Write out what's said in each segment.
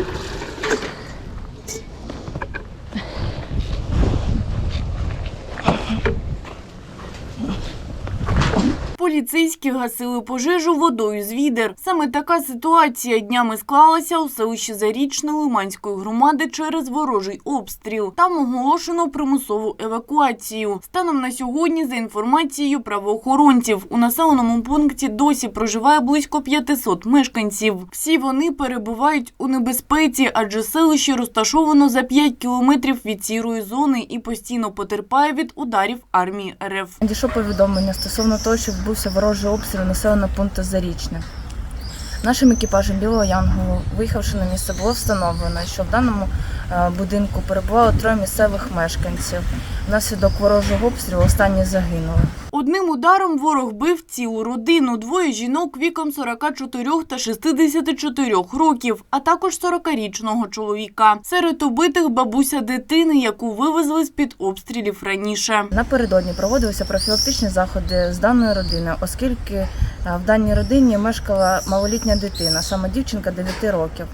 Thank you. Поліцейські гасили пожежу водою з відер. Саме така ситуація днями склалася у селищі Зарічне Лиманської громади через ворожий обстріл. Там оголошено примусову евакуацію. Станом на сьогодні, за інформацією правоохоронців, у населеному пункті досі проживає близько 500 мешканців. Всі вони перебувають у небезпеці, адже селище розташовано за 5 кілометрів від сірої зони і постійно потерпає від ударів армії РФ. Надійшло повідомлення стосовно того, що відбувся ворожий обстріл населеного пункту Зарічне. Нашим екіпажем Білого Янголу, виїхавши на місце, було встановлено, що в даному е, будинку перебувало троє місцевих мешканців. Внаслідок ворожого обстрілу останні загинули. Одним ударом ворог бив цілу родину, двоє жінок віком 44 та 64 років, а також 40-річного чоловіка. Серед убитих бабуся дитини, яку вивезли з-під обстрілів раніше. Напередодні проводилися профілактичні заходи з даної родини, оскільки в даній родині мешкала малолітня дитина, саме дівчинка 9 років.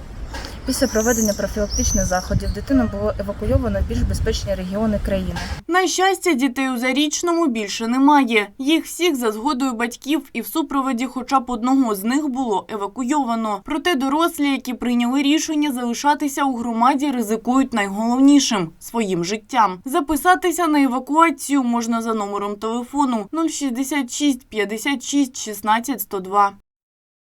Після проведення профілактичних заходів дитину було евакуйовано в більш безпечні регіони країни. На щастя, дітей у Зарічному більше немає. Їх всіх за згодою батьків і в супроводі хоча б одного з них було евакуйовано. Проте дорослі, які прийняли рішення залишатися у громаді, ризикують найголовнішим своїм життям. Записатися на евакуацію можна за номером телефону 066 56 16 102.